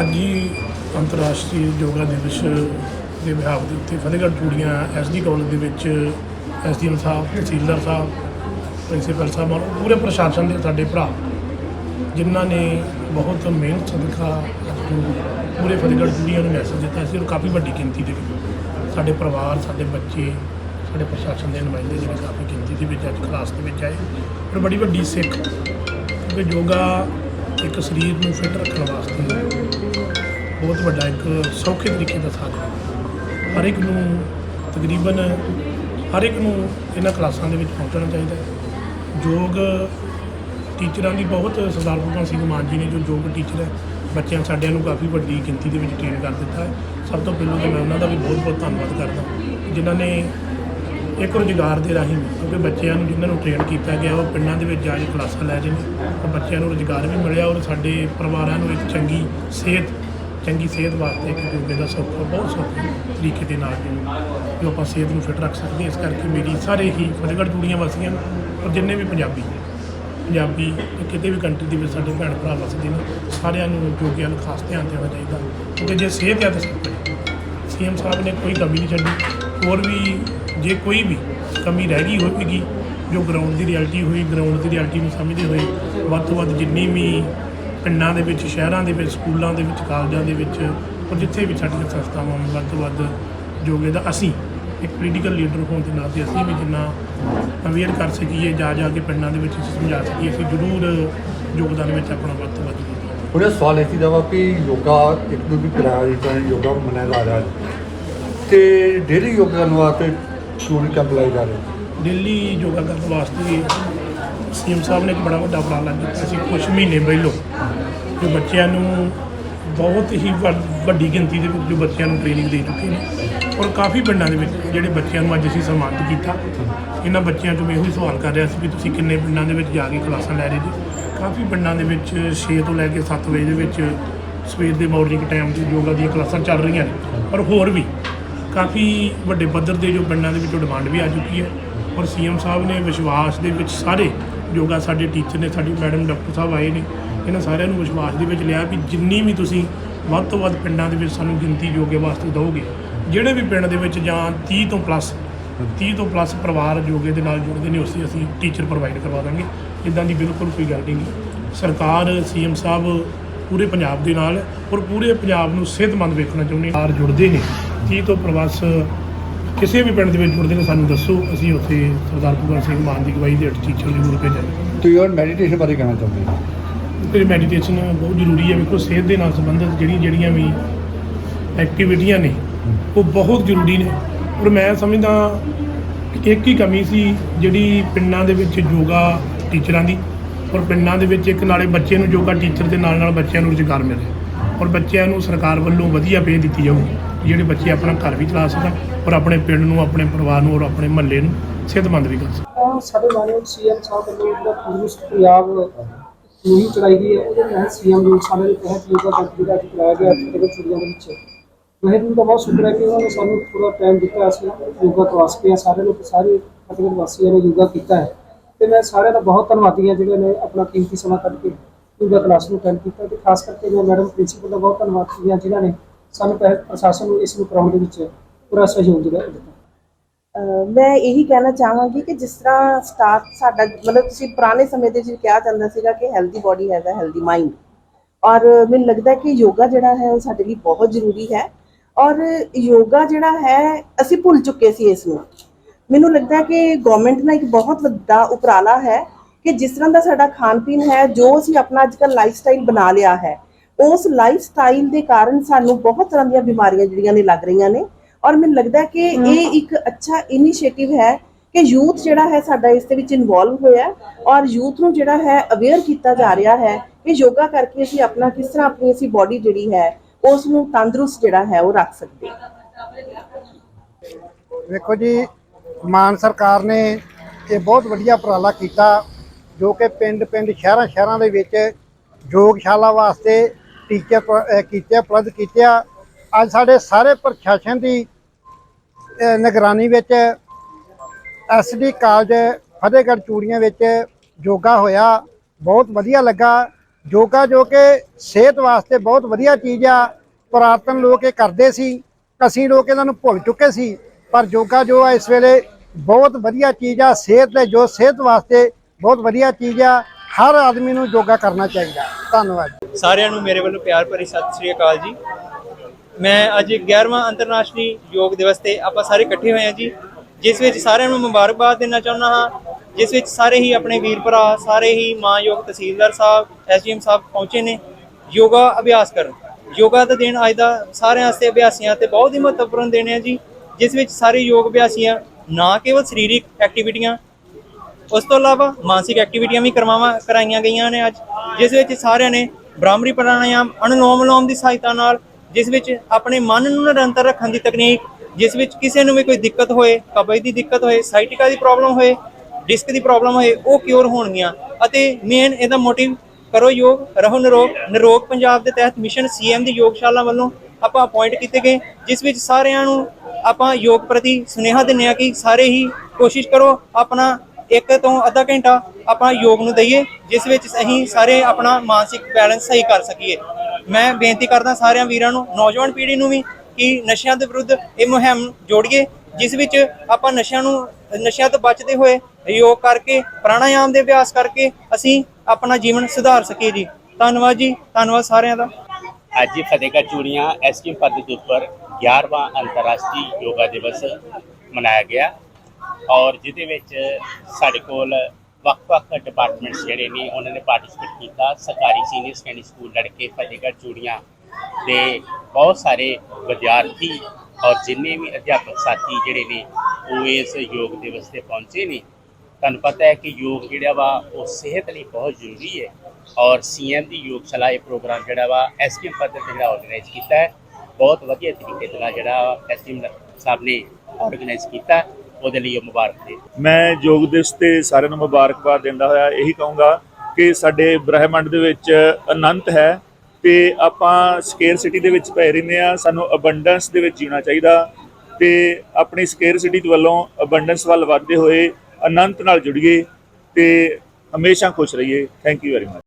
ਅੱਜ ਹੀ ਅੰਤਰਰਾਸ਼ਟਰੀ ਯੋਗਾ ਦਿਵਸ ਦੇ ਵਿਹਾਰ ਦੇ ਉੱਤੇ ਫਤਿਹਗੜ੍ਹ ਚੂੜੀਆਂ ਐਸਡੀ ਕਾਲਜ ਦੇ ਵਿੱਚ ਐਸਡੀਐਮ ਸਾਹਿਬ, ਤਹਿਸੀਲਦਾਰ ਸਾਹਿਬ, ਪ੍ਰਿੰਸੀਪਲ ਸਾਹਿਬ ਔਰ ਪੂਰੇ ਪ੍ਰਸ਼ਾਸਨ ਦੇ ਸਾਡੇ ਭਰਾ ਜਿਨ੍ਹਾਂ ਨੇ ਬਹੁਤ ਮਿਹਨਤ ਸਦਕਾ ਪੂਰੇ ਫਤਿਹਗੜ੍ਹ ਚੂੜੀਆਂ ਨੂੰ ਮੈਸੇਜ ਦਿੱਤਾ। ਸੀ ਔਰ ਕਾਫੀ ਵੱਡੀ ਗਿਣਤੀ ਦੇ ਵਿੱਚ ਸਾਡੇ ਪਰਿਵਾਰ, ਸਾਡੇ ਬੱਚੇ, ਸਾਡੇ ਪ੍ਰਸ਼ਾਸਨ ਦੇ ਨੁਮਾਇੰਦੇ ਜਿਹੜੇ ਕਾਫੀ ਗਿਣਤੀ ਦੇ ਵਿੱਚ ਅੱਜ ਕਲਾਸ ਦੇ ਵਿੱਚ ਆਏ। ਪਰ ਬੜੀ ਵੱਡੀ ਸਿੱਖ ਕਿ ਯੋਗਾ ਇੱਕ ਸਰੀਰ ਨੂੰ ਫਿੱਟ ਰੱਖਣ ਵਾਸਤੇ ਬਹੁਤ ਵੱਡਾ ਇੱਕ ਸੌਖੇ ਤਰੀਕੇ ਦਾ ਸਾਧਨ ਹੈ। ਹਰ ਇੱਕ ਨੂੰ ਤਕਰੀਬਨ ਹਰ ਇੱਕ ਨੂੰ ਇਹਨਾਂ ਕਲਾਸਾਂ ਦੇ ਵਿੱਚ ਪਹੁੰਚਣਾ ਚਾਹੀਦਾ ਹੈ। ਯੋਗ ਟੀਚਰਾਂ ਦੀ ਬਹੁਤ ਸਰਦਾਰ ਭਗਵੰਤ ਸਿੰਘ ਮਾਨ ਜੀ ਨੇ ਜੋ ਯੋਗ ਟੀਚਰ ਹੈ, ਬੱਚਿਆਂ ਸਾਡਿਆਂ ਨੂੰ ਕਾਫੀ ਵੱਡੀ ਗਿਣਤੀ ਦੇ ਵਿੱਚ ਟ੍ਰੇਨ ਕਰ ਦਿੱਤਾ ਹੈ। ਸਭ ਤੋਂ ਪਹਿਲਾਂ ਤਾਂ ਮੈਂ ਉਹਨਾਂ ਦਾ ਵੀ ਬਹੁਤ ਬਹੁਤ ਧੰਨਵਾਦ ਕਰਦਾ ਜਿਨ੍ਹਾਂ ਨੇ ਇੱਕ ਰੁਜ਼ਗਾਰ ਦੇ ਰਾਹੀਂ ਕਿਉਂਕਿ ਬੱਚਿਆਂ ਨੂੰ ਜਿਨ੍ਹਾਂ ਨੂੰ ਟ੍ਰੇਨ ਕੀਤਾ ਗਿਆ, ਉਹ ਪਿੰਡਾਂ ਦੇ ਵਿੱਚ ਜਾ ਕੇ ਕਲਾਸਾਂ ਲੈ ਰਹੇ ਨੇ। ਬੱਚਿਆਂ ਨੂੰ ਰੁਜ਼ਗਾਰ ਵੀ ਮਿਲਿਆ ਔਰ ਸਾਡੇ ਪਰਿਵਾਰਾਂ ਨੂੰ ਇੱਕ ਚੰਗੀ ਸਿਹਤ ਚੰਗੀ ਸਿਹਤ ਵਾਸਤੇ ਇੱਕ ਯੋਗੇ ਦਾ ਸੌਖਾ, ਬਹੁਤ ਸੌਖੇ ਤਰੀਕੇ ਦੇ ਨਾਲ ਜੋ ਆਪਾਂ ਸਿਹਤ ਨੂੰ ਫਿੱਟ ਰੱਖ ਸਕਦੇ ਹਾਂ, ਇਸ ਕਰਕੇ ਮੇਰੀ ਸਾਰੇ ਹੀ ਫਤਿਹਗੜ੍ਹ ਚੂੜੀਆਂ ਵਾਸੀਆਂ ਔਰ ਜਿੰਨੇ ਵੀ ਪੰਜਾਬੀ ਪੰਜਾਬੀ ਤੇ ਕਿਤੇ ਵੀ ਕੰਟਰੀ ਦੇ ਵਿੱਚ ਸਾਡੇ ਭੈਣ ਭਰਾ ਵਸਦੇ ਨੇ, ਸਾਰਿਆਂ ਨੂੰ ਯੋਗਿਆਂ ਨੂੰ ਖਾਸ ਧਿਆਨ ਦੇਣਾ ਚਾਹੀਦਾ। ਕਿਉਂਕਿ ਜੇ ਸਿਹਤ ਹੈ ਤਾਂ ਸਭ ਕੁਝ ਸੀਐਮ ਸਾਹਿਬ ਨੇ ਕੋਈ ਕਮੀ ਨਹੀਂ ਛੱਡੀ, ਹੋਰ ਵੀ ਜੇ ਕੋਈ ਵੀ ਕਮੀ ਰਹਿ ਗਈ ਹੋਵੇਗੀ, ਜੋ ਗਰਾਊਂਡ ਦੀ ਰਿਐਲਿਟੀ ਹੋਈ ਗਰਾਊਂਡ ਦੀ ਰਿਐਲਿਟੀ ਨੂੰ ਸਮਝਦੇ ਹੋਏ, ਵੱਧ ਤੋਂ ਵੱਧ ਜਿੰਨੀ ਵੀ ਪਿੰਡਾਂ ਦੇ ਵਿੱਚ, ਸ਼ਹਿਰਾਂ ਦੇ ਵਿੱਚ, ਸਕੂਲਾਂ ਦੇ ਵਿੱਚ, ਕਾਲਜਾਂ ਦੇ ਵਿੱਚ ਔਰ ਜਿੱਥੇ ਵੀ ਸਾਡੀਆਂ ਸੰਸਥਾਵਾਂ ਨੇ, ਵੱਧ ਤੋਂ ਵੱਧ ਯੋਗੇ ਦਾ ਅਸੀਂ ਇੱਕ ਪੋਲੀਟੀਕਲ ਲੀਡਰ ਹੋਣ ਦੇ ਨਾਤੇ ਅਸੀਂ ਵੀ ਜਿੰਨਾ ਅਵੇਅਰ ਕਰ ਸਕੀਏ, ਜਾ ਜਾ ਕੇ ਪਿੰਡਾਂ ਦੇ ਵਿੱਚ ਅਸੀਂ ਸਮਝਾ ਸਕੀਏ, ਅਸੀਂ ਜ਼ਰੂਰ ਯੋਗਦਾਨ ਵਿੱਚ ਆਪਣਾ ਵੱਧ ਤੋਂ ਵੱਧ ਯੋਗਦਾਨ ਸਵਾਲ ਇਹ ਸੀਗਾ ਵਾ ਕਿ ਯੋਗਾ ਇੱਕ ਦੂਜੇ ਦੀ ਕਰਾਇਆ ਜਿਸ ਯੋਗਾ ਮਨਾਇਆ ਜਾ ਰਿਹਾ ਹੈ। ਤੇ ਡੇਲੀ ਯੋਗਾ ਕਰਨ ਵਾਸਤੇ ਸ਼ੂਲ ਕੈਂਪ ਲਾਏ ਜਾ ਰਹੇ? ਦਿੱਲੀ ਯੋਗਾ ਕਰਨ ਵਾਸਤੇ ਸੀਐਮ ਸਾਹਿਬ ਨੇ ਇੱਕ ਬੜਾ ਵੱਡਾ ਉਪਰਾਲਾ ਕੀਤਾ ਸੀ ਕੁਝ ਮਹੀਨੇ ਪਹਿਲੋਂ। ਜੋ ਬੱਚਿਆਂ ਨੂੰ ਬਹੁਤ ਹੀ ਵੱਡ- ਵੱਡੀ ਗਿਣਤੀ ਦੇ ਵਿੱਚ ਜੋ ਬੱਚਿਆਂ ਨੂੰ ਟ੍ਰੇਨਿੰਗ ਦੇ ਚੁੱਕੇ ਨੇ ਔਰ ਕਾਫੀ ਪਿੰਡਾਂ ਦੇ ਵਿੱਚ ਜਿਹੜੇ ਬੱਚਿਆਂ ਨੂੰ ਅੱਜ ਅਸੀਂ ਸਨਮਾਨਿਤ ਕੀਤਾ। ਇਹਨਾਂ ਬੱਚਿਆਂ ਤੋਂ ਮੈਂ ਇਹੋ ਹੀ ਸਵਾਲ ਕਰ ਰਿਹਾ ਸੀ ਵੀ ਤੁਸੀਂ ਕਿੰਨੇ ਪਿੰਡਾਂ ਦੇ ਵਿੱਚ ਜਾ ਕੇ ਕਲਾਸਾਂ ਲੈ ਰਹੇ ਜੀ? ਕਾਫੀ ਪਿੰਡਾਂ ਦੇ ਵਿੱਚ 6 ਤੋਂ ਲੈ ਕੇ 7 ਵਜੇ ਦੇ ਵਿੱਚ ਸਵੇਰ ਦੇ ਮਾਰਨਿੰਗ ਟਾਈਮ ਤੇ ਯੋਗਾ ਦੀਆਂ ਕਲਾਸਾਂ ਚੱਲ ਰਹੀਆਂ ਨੇ, ਪਰ ਹੋਰ ਵੀ ਕਾਫੀ ਵੱਡੇ ਪੱਧਰ ਦੇ ਜੋ ਪਿੰਡਾਂ ਦੇ ਵਿੱਚੋਂ ਡਿਮਾਂਡ ਵੀ ਆ ਚੁੱਕੀ ਹੈ ਔਰ ਸੀਐਮ ਸਾਹਿਬ ਨੇ ਵਿਸ਼ਵਾਸ ਦੇ ਵਿੱਚ ਸਾਰੇ ਯੋਗਾ ਸਾਡੇ ਟੀਚਰ ਨੇ, ਸਾਡੀ ਮੈਡਮ ਡਾਕਟਰ ਸਾਹਿਬ ਆਏ ਨੇ, ਇਹਨਾਂ ਸਾਰਿਆਂ ਨੂੰ ਵਿਸ਼ਵਾਸ ਦੇ ਵਿੱਚ ਲਿਆ ਵੀ ਜਿੰਨੀ ਵੀ ਤੁਸੀਂ ਵੱਧ ਤੋਂ ਵੱਧ ਪਿੰਡਾਂ ਦੇ ਵਿੱਚ ਸਾਨੂੰ ਗਿਣਤੀ ਯੋਗੇ ਵਾਸਤੇ ਦਿਓਗੇ, ਜਿਹੜੇ ਵੀ ਪਿੰਡ ਦੇ ਵਿੱਚ ਜਾਂ 30 ਤੋਂ ਪਲੱਸ 30 ਤੋਂ ਪਲੱਸ ਪਰਿਵਾਰ ਯੋਗੇ ਦੇ ਨਾਲ ਜੁੜਦੇ ਨੇ, ਉਸੇ ਅਸੀਂ ਟੀਚਰ ਪ੍ਰੋਵਾਈਡ ਕਰਵਾ ਦਾਂਗੇ। ਇਦਾਂ ਦੀ ਬਿਲਕੁਲ ਕੋਈ ਗੱਲ ਨਹੀਂ। ਸਰਕਾਰ ਸੀਐਮ ਸਾਹਿਬ ਪੂਰੇ ਪੰਜਾਬ ਦੇ ਨਾਲ ਔਰ ਪੂਰੇ ਪੰਜਾਬ ਨੂੰ ਸਿਹਤਮੰਦ ਵੇਖਣਾ ਚਾਹੁੰਦੇ ਹਾਂ। ਨਾਲ ਜੁੜਦੇ ਨੇ 30 ਤੋਂ ਪ੍ਰਵਾਸ ਕਿਸੇ ਵੀ ਪਿੰਡ ਦੇ ਵਿੱਚ ਜੁੜਦੇ ਨੇ ਸਾਨੂੰ ਦੱਸੋ। ਅਸੀਂ ਉੱਥੇ ਸਰਦਾਰ ਭਗਵੰਤ ਸਿੰਘ ਮਾਨ ਦੀ ਅਗਵਾਈ ਦੇ ਹੇਠ ਟੀਚਰ ਜ਼ਰੂਰ ਭੇਜਾਂਗੇ। ਤੁਸੀਂ ਹੋਰ ਮੈਡੀਟੇਸ਼ਨ ਬਾਰੇ ਕਹਿਣਾ ਚਾਹੁੰਦੇ ਹੋ? ਤੇ ਮੈਡੀਟੇਸ਼ਨ ਬਹੁਤ ਜ਼ਰੂਰੀ ਹੈ। ਵੇਖੋ ਸਿਹਤ ਦੇ ਨਾਲ ਸੰਬੰਧਿਤ ਜਿਹੜੀਆਂ ਜਿਹੜੀਆਂ ਵੀ ਐਕਟੀਵਿਟੀਆਂ ਨੇ ਉਹ ਬਹੁਤ ਜ਼ਰੂਰੀ ਨੇ। ਔਰ ਮੈਂ ਸਮਝਦਾ ਕਿ ਇੱਕ ਹੀ ਕਮੀ ਸੀ ਜਿਹੜੀ ਪਿੰਡਾਂ ਦੇ ਵਿੱਚ ਯੋਗਾ ਟੀਚਰਾਂ ਦੀ। ਔਰ ਪਿੰਡਾਂ ਦੇ ਵਿੱਚ ਇੱਕ ਨਾਲੇ ਬੱਚੇ ਨੂੰ ਯੋਗਾ ਟੀਚਰ ਦੇ ਨਾਲ ਨਾਲ ਬੱਚਿਆਂ ਨੂੰ ਰੁਜ਼ਗਾਰ ਮਿਲੇ। ਔਰ ਬੱਚਿਆਂ ਨੂੰ ਸਰਕਾਰ ਵੱਲੋਂ ਵਧੀਆ ਪੇ ਦਿੱਤੀ ਜਾਊਗੀ ਜਿਹੜੇ ਬੱਚੇ ਆਪਣਾ ਘਰ ਵੀ ਚਲਾ ਸਕਣ ਔਰ ਆਪਣੇ ਪਿੰਡ ਨੂੰ, ਆਪਣੇ ਪਰਿਵਾਰ ਨੂੰ ਔਰ ਆਪਣੇ ਮਹੱਲੇ ਨੂੰ ਸਿਹਤਮੰਦ ਵੀ ਕਰ ਸਕਣ। ਸਾਡੇ ਮਾਨਯੋਗ ਸੀਐਮ ਸਾਹਿਬ ਵੱਲੋਂ ਜਿਹੜਾ ਤੰਦਰੁਸਤ ਪੰਜਾਬ ਮੁਹਿੰਮ ਚਲਾਈ ਗਈ ਹੈ। ਉਹਦੇ ਤਹਿਤ ਸੀਐਮ ਨੂੰ ਸਾਡੇ ਦੇ ਤਹਿਤ ਯੋਗਾ ਕੈਂਪ ਦਾ ਚਲਾਇਆ ਗਿਆ ਫਤਿਹਗੜ੍ਹ ਚੂੜੀਆਂ ਦੇ ਵਿੱਚ। ਵਾਹਿਗੁਰੂ ਦਾ ਬਹੁਤ ਸ਼ੁਕਰ ਹੈ ਕਿ ਉਹਨਾਂ ਨੇ ਸਾਨੂੰ ਪੂਰਾ ਟਾਈਮ ਦਿੱਤਾ ਅਸੀਂ ਯੋਗਾ ਕਰਵਾ ਸਕੇ ਹਾਂ, ਸਾਰਿਆਂ ਸਾਰੇ ਫਤਿਹਗੜ੍ਹ ਵਾਸੀਆਂ ਨੇ ਯੋਗਾ ਕੀਤਾ ਹੈ। ਤੇ ਮੈਂ ਸਾਰਿਆਂ ਦਾ ਬਹੁਤ ਧੰਨਵਾਦੀ ਹਾਂ ਜਿਹੜੇ ਨੇ ਆਪਣਾ ਕੀਮਤੀ ਸਮਾਂ ਕੱਢ ਕੇ ਯੋਗਾ ਕਲਾਸ ਨੂੰ ਅਟੈਂਡ ਕੀਤਾ ਤੇ ਖਾਸ ਕਰਕੇ ਮੈਂ ਮੈਡਮ ਪ੍ਰਿੰਸੀਪਲ ਦਾ ਬਹੁਤ ਧੰਨਵਾਦੀ ਹਾਂ ਜਿਨ੍ਹਾਂ ਨੇ ਸਾਨੂੰ ਪ੍ਰਸ਼ਾਸਨ ਨੂੰ ਇਸ ਨੂੰ ਕਰਾਉਣ ਦੇ ਵਿੱਚ ਪੂਰਾ ਸਹਿਯੋਗ ਦਿੱਤਾ। ਮੈਂ ਇਹੀ ਕਹਿਣਾ ਚਾਹਾਂਗੀ ਕਿ ਜਿਸ ਤਰ੍ਹਾਂ ਸਟਾਰਟ ਸਾਡਾ, ਮਤਲਬ ਤੁਸੀਂ ਪੁਰਾਣੇ ਸਮੇਂ ਦੇ ਵਿੱਚ ਕਿਹਾ ਜਾਂਦਾ ਸੀਗਾ ਕਿ healthy body has a healthy mind ਔਰ ਮੈਨੂੰ ਲੱਗਦਾ ਕਿ ਯੋਗਾ ਜਿਹੜਾ ਹੈ ਉਹ ਸਾਡੇ ਲਈ ਬਹੁਤ ਜ਼ਰੂਰੀ ਹੈ। ਔਰ ਯੋਗਾ ਜਿਹੜਾ ਹੈ, ਅਸੀਂ ਭੁੱਲ ਚੁੱਕੇ ਸੀ ਇਸ ਨੂੰ। ਮੈਨੂੰ ਲੱਗਦਾ ਹੈ ਕਿ ਗਵਰਨਮੈਂਟ ਨੇ ਇੱਕ ਬਹੁਤ ਵੱਡਾ ਉਪਰਾਲਾ ਹੈ ਕਿ ਜਿਸ ਤਰ੍ਹਾਂ ਦਾ ਸਾਡਾ ਖਾਣ ਪੀਣ ਹੈ ਜੋ ਅਸੀਂ ਆਪਣਾ ਅੱਜਕੱਲ ਲਾਈਫ ਸਟਾਈਲ ਬਣਾ ਲਿਆ ਹੈ ਉਸ ਲਾਈਫ ਸਟਾਈਲ ਦੇ ਕਾਰਨ ਸਾਨੂੰ ਬਹੁਤ ਤਰ੍ਹਾਂ ਦੀਆਂ ਬਿਮਾਰੀਆਂ ਜਿਹੜੀਆਂ ਨੇ ਲੱਗ ਰਹੀਆਂ ਨੇ ਔਰ ਮੈਨੂੰ ਲੱਗਦਾ ਹੈ ਕਿ ਇਹ ਇੱਕ ਅੱਛਾ ਇਨੀਸ਼ੀਏਟਿਵ ਹੈ ਕਿ ਯੂਥ ਜਿਹੜਾ ਹੈ ਸਾਡਾ ਇਸ ਦੇ ਵਿੱਚ ਇਨਵੋਲਵ ਹੋਇਆ ਔਰ ਯੂਥ ਨੂੰ ਜਿਹੜਾ ਹੈ ਅਵੇਅਰ ਕੀਤਾ ਜਾ ਰਿਹਾ ਹੈ ਕਿ ਯੋਗਾ ਕਰਕੇ ਅਸੀਂ ਆਪਣਾ ਕਿਸ ਤਰ੍ਹਾਂ ਆਪਣੀ ਅਸੀਂ ਬਾਡੀ ਜਿਹੜੀ ਹੈ ਉਸ ਨੂੰ ਤੰਦਰੁਸਤ ਜਿਹੜਾ ਹੈ ਉਹ ਰੱਖ ਸਕਦੇ ਹਾਂ। ਵੇਖੋ ਜੀ ਮਾਨ ਸਰਕਾਰ ਨੇ ਇਹ ਬਹੁਤ ਵਧੀਆ ਉਪਰਾਲਾ ਕੀਤਾ ਜੋ ਕਿ ਪਿੰਡ ਪਿੰਡ ਸ਼ਹਿਰਾਂ ਸ਼ਹਿਰਾਂ ਦੇ ਵਿੱਚ ਯੋਗਸ਼ਾਲਾ ਵਾਸਤੇ ਟੀਚਰ ਪ- ਕੀਤੇ, ਉਪਲਬਧ ਕੀਤੇ ਆ। ਅੱਜ ਸਾਡੇ ਸਾਰੇ ਪ੍ਰਸ਼ਾਸਨ ਦੀ ਨਿਗਰਾਨੀ ਵਿੱਚ ਐਸਡੀ ਕਾਲਜ ਫਤਿਹਗੜ੍ਹ ਚੂੜੀਆਂ ਵਿੱਚ ਯੋਗਾ ਹੋਇਆ। ਬਹੁਤ ਵਧੀਆ ਲੱਗਾ। ਯੋਗਾ ਜੋ ਕਿ ਸਿਹਤ ਵਾਸਤੇ ਬਹੁਤ ਵਧੀਆ ਚੀਜ਼ ਆ। ਪੁਰਾਤਨ ਲੋਕ ਇਹ ਕਰਦੇ ਸੀ। ਅਸੀਂ ਲੋਕ ਇਹਨਾਂ ਨੂੰ ਭੁੱਲ ਚੁੱਕੇ ਸੀ। ਪਰ ਯੋਗਾ ਜੋ ਆ ਇਸ ਵੇਲੇ ਬਹੁਤ ਵਧੀਆ ਚੀਜ਼ ਆ, ਸਿਹਤ ਲਈ ਜੋ ਸਿਹਤ ਵਾਸਤੇ ਬਹੁਤ ਵਧੀਆ ਚੀਜ਼ ਆ, ਹਰ ਆਦਮੀ ਨੂੰ ਯੋਗਾ ਕਰਨਾ ਚਾਹੀਦਾ। ਧੰਨਵਾਦ ਸਾਰਿਆਂ ਨੂੰ ਮੇਰੇ ਵੱਲੋਂ ਪਿਆਰ ਭਰੀ ਸਤਿ ਸ੍ਰੀ ਅਕਾਲ ਜੀ। ਮੈਂ ਅੱਜ 11ਵਾਂ ਅੰਤਰਰਾਸ਼ਟਰੀ ਯੋਗ ਦਿਵਸ ਤੇ ਆਪਾਂ ਸਾਰੇ ਇਕੱਠੇ ਹੋਏ ਹਾਂ ਜੀ, ਜਿਸ ਵਿੱਚ ਸਾਰਿਆਂ ਨੂੰ ਮੁਬਾਰਕਬਾਦ ਦੇਣਾ ਚਾਹੁੰਦਾ ਹਾਂ, ਜਿਸ ਵਿੱਚ ਸਾਰੇ ਹੀ ਆਪਣੇ ਵੀਰ ਭਰਾ, ਸਾਰੇ ਹੀ ਮਾਂ ਯੋਗ ਤਹਿਸੀਲਦਾਰ ਸਾਹਿਬ, ਐਸਡੀਐਮ ਸਾਹਿਬ ਪਹੁੰਚੇ ਨੇ, ਯੋਗਾ ਅਭਿਆਸ ਕਰਨ। ਯੋਗਾ ਦਾ ਦਿਨ ਅੱਜ ਦਾ ਸਾਰਿਆਂ ਵਾਸਤੇ ਅਭਿਆਸੀਆਂ ਤੇ ਬਹੁਤ ਹੀ ਮਹੱਤਵਪੂਰਨ ਦਿਨ ਹੈ ਜੀ, ਜਿਸ ਵਿੱਚ ਸਾਰੇ ਯੋਗ ਅਭਿਆਸੀਆਂ ਨਾ ਕੇਵਲ ਸਰੀਰਕ ਐਕਟੀਵਿਟੀਆਂ ਉਸ ਤੋਂ ਇਲਾਵਾ ਮਾਨਸਿਕ ਐਕਟੀਵਿਟੀਆਂ ਵੀ ਕਰਵਾਵਾਂ ਕਰਾਈਆਂ ਗਈਆਂ ਨੇ ਅੱਜ, ਜਿਸ ਵਿੱਚ ਸਾਰਿਆਂ ਨੇ ਬ੍ਰਾਹਮਰੀ ਪ੍ਰਾਣਾਯਾਮ ਅਨੁਲੋਮ ਵਿਲੋਮ ਦੀ ਸਹਾਇਤਾ ਨਾਲ, ਜਿਸ ਵਿੱਚ ਆਪਣੇ ਮਨ ਨੂੰ ਨਿਰੰਤਰ ਰੱਖਣ ਦੀ ਤਕਨੀਕ, ਜਿਸ ਵਿੱਚ ਕਿਸੇ ਨੂੰ ਵੀ ਕੋਈ ਦਿੱਕਤ ਹੋਏ, ਕਬਜ਼ ਦੀ ਦਿੱਕਤ ਹੋਏ ਸਾਈਟਿਕਾ ਦੀ ਪ੍ਰੋਬਲਮ ਹੋਏ ਡਿਸਕ ਦੀ ਪ੍ਰੋਬਲਮ ਹੋਏ, ਉਹ ਕਿਉਰ ਹੋਣਗੀਆਂ। ਅਤੇ ਮੇਨ ਇਹਦਾ ਮੋਟਿਵ ਕਰੋ ਯੋਗ, ਰਹੋ ਨਿਰੋਗ ਨਿਰੋਗ ਪੰਜਾਬ ਦੇ ਤਹਿਤ ਮਿਸ਼ਨ ਸੀਐਮ ਦੀ ਯੋਗਸ਼ਾਲਾ ਵੱਲੋਂ ਆਪਾਂ ਅਪਾਇੰਟ ਕੀਤੇ ਗਏ, ਜਿਸ ਵਿੱਚ ਸਾਰਿਆਂ ਨੂੰ ਆਪਾਂ ਯੋਗ ਪ੍ਰਤੀ ਸੁਨੇਹਾ ਦਿੰਦੇ ਹਾਂ ਕਿ ਸਾਰੇ ਹੀ ਕੋਸ਼ਿਸ਼ ਕਰੋ ਆਪਣਾ ਇੱਕ ਤੋਂ ਅੱਧਾ ਘੰਟਾ ਆਪਾਂ ਯੋਗ ਨੂੰ ਦਈਏ, ਜਿਸ ਵਿੱਚ ਅਸੀਂ ਸਾਰੇ ਆਪਣਾ ਮਾਨਸਿਕ ਬੈਲੈਂਸ ਸਹੀ ਕਰ ਸਕੀਏ। ਮੈਂ ਬੇਨਤੀ ਕਰਦਾ ਸਾਰਿਆਂ ਵੀਰਾਂ ਨੂੰ, ਨੌਜਵਾਨ ਪੀੜ੍ਹੀ ਨੂੰ ਵੀ ਕਿ ਨਸ਼ਿਆਂ ਦੇ ਵਿਰੁੱਧ ਇਹ ਮੁਹਿੰਮ ਜੋੜੀਏ, ਜਿਸ ਵਿੱਚ ਆਪਾਂ ਨਸ਼ਿਆਂ ਨੂੰ, ਨਸ਼ਿਆਂ ਤੋਂ ਬਚਦੇ ਹੋਏ ਯੋਗ ਕਰਕੇ, ਪ੍ਰਾਣਾਯਾਮ ਦੇ ਅਭਿਆਸ ਕਰਕੇ ਅਸੀਂ ਆਪਣਾ ਜੀਵਨ ਸੁਧਾਰ ਸਕੀਏ ਜੀ। ਧੰਨਵਾਦ ਜੀ, ਧੰਨਵਾਦ ਸਾਰਿਆਂ ਦਾ। ਅੱਜ ਫਤਿਹਗੜ੍ਹ ਚੂੜੀਆਂ ਐਸਟੀਐਮ ਪਦ ਦੇ ਉੱਪਰ 11ਵਾਂ ਅੰਤਰਰਾਸ਼ਟਰੀ ਯੋਗਾ ਦਿਵਸ ਮਨਾਇਆ ਗਿਆ ਔਰ ਜਿਹਦੇ ਵਿੱਚ ਸਾਡੇ ਕੋਲ ਵੱਖ-ਵੱਖ ਡਿਪਾਰਟਮੈਂਟਸ ਜਿਹੜੇ ਨੇ, ਉਹਨਾਂ ਨੇ ਪਾਰਟਿਸਿਪੇਟ ਕੀਤਾ। ਸਰਕਾਰੀ ਸੀਨੀਅਰ ਸੈਕੰਡਰੀ ਸਕੂਲ ਲੜਕੇ, ਫਤਿਹਗੜ੍ਹ, ਚੂੜੀਆਂ ਦੇ ਬਹੁਤ ਸਾਰੇ ਵਿਦਿਆਰਥੀ ਔਰ ਜਿੰਨੇ ਵੀ ਅਧਿਆਪਕ ਸਾਥੀ ਜਿਹੜੇ ਨੇ, ਉਹ ਇਸ ਯੋਗ ਦਿਵਸ ਤੇ ਪਹੁੰਚੇ ਨੇ। ਤੁਹਾਨੂੰ ਪਤਾ ਹੈ ਕਿ ਯੋਗ ਜਿਹੜਾ ਵਾ, ਉਹ ਸਿਹਤ ਲਈ ਬਹੁਤ ਜ਼ਰੂਰੀ ਹੈ ਔਰ ਸੀਐਮ ਦੀ ਯੋਗਸ਼ਾਲਾ ਇਹ ਪ੍ਰੋਗਰਾਮ ਜਿਹੜਾ ਵਾ ਐਸਡੀਐਮ ਪੱਧਰ ਤੇ ਜਿਹੜਾ ਆਰਗੇਨਾਈਜ਼ ਕੀਤਾ ਹੈ। ਬਹੁਤ ਵਧੀਆ ਤਰੀਕੇ ਦੇ ਨਾਲ ਜਿਹੜਾ ਫੈਸਟੀਵਲ ਸਾਹਿਬ ਨੇ ਆਰਗੇਨਾਈਜ਼ ਕੀਤਾ, ਉਹਦੇ ਲਈ ਮੁਬਾਰਕ ਦੇ ਮੈਂ ਯੋਗ ਦਿਵਸ ਤੇ ਸਾਰਿਆਂ ਨੂੰ ਮੁਬਾਰਕਬਾਦ ਦਿੰਦਾ ਹੋਇਆ, ਇਹੀ ਕਹੂੰਗਾ ਕਿ ਸਾਡੇ ਬ੍ਰਹਿਮੰਡ ਦੇ ਵਿੱਚ ਅਨੰਤ ਹੈ ਤੇ ਆਪਾਂ ਸਕੇਅਰ ਸਿਟੀ ਦੇ ਵਿੱਚ ਪੈ ਰਹਿੰਦੇ ਆ ਸਾਨੂੰ ਅਬੰਡੈਂਸ ਦੇ ਵਿੱਚ ਜੀਣਾ ਚਾਹੀਦਾ ਤੇ ਆਪਣੀ ਸਕੇਅਰ ਸਿਟੀ ਵੱਲੋਂ ਅਬੰਡੈਂਸ ਵੱਲ ਵਧਦੇ ਹੋਏ ਅਨੰਤ ਨਾਲ ਜੁੜੀਏ ਤੇ ਹਮੇਸ਼ਾ ਖੁਸ਼ ਰਹੀਏ। Thank you very much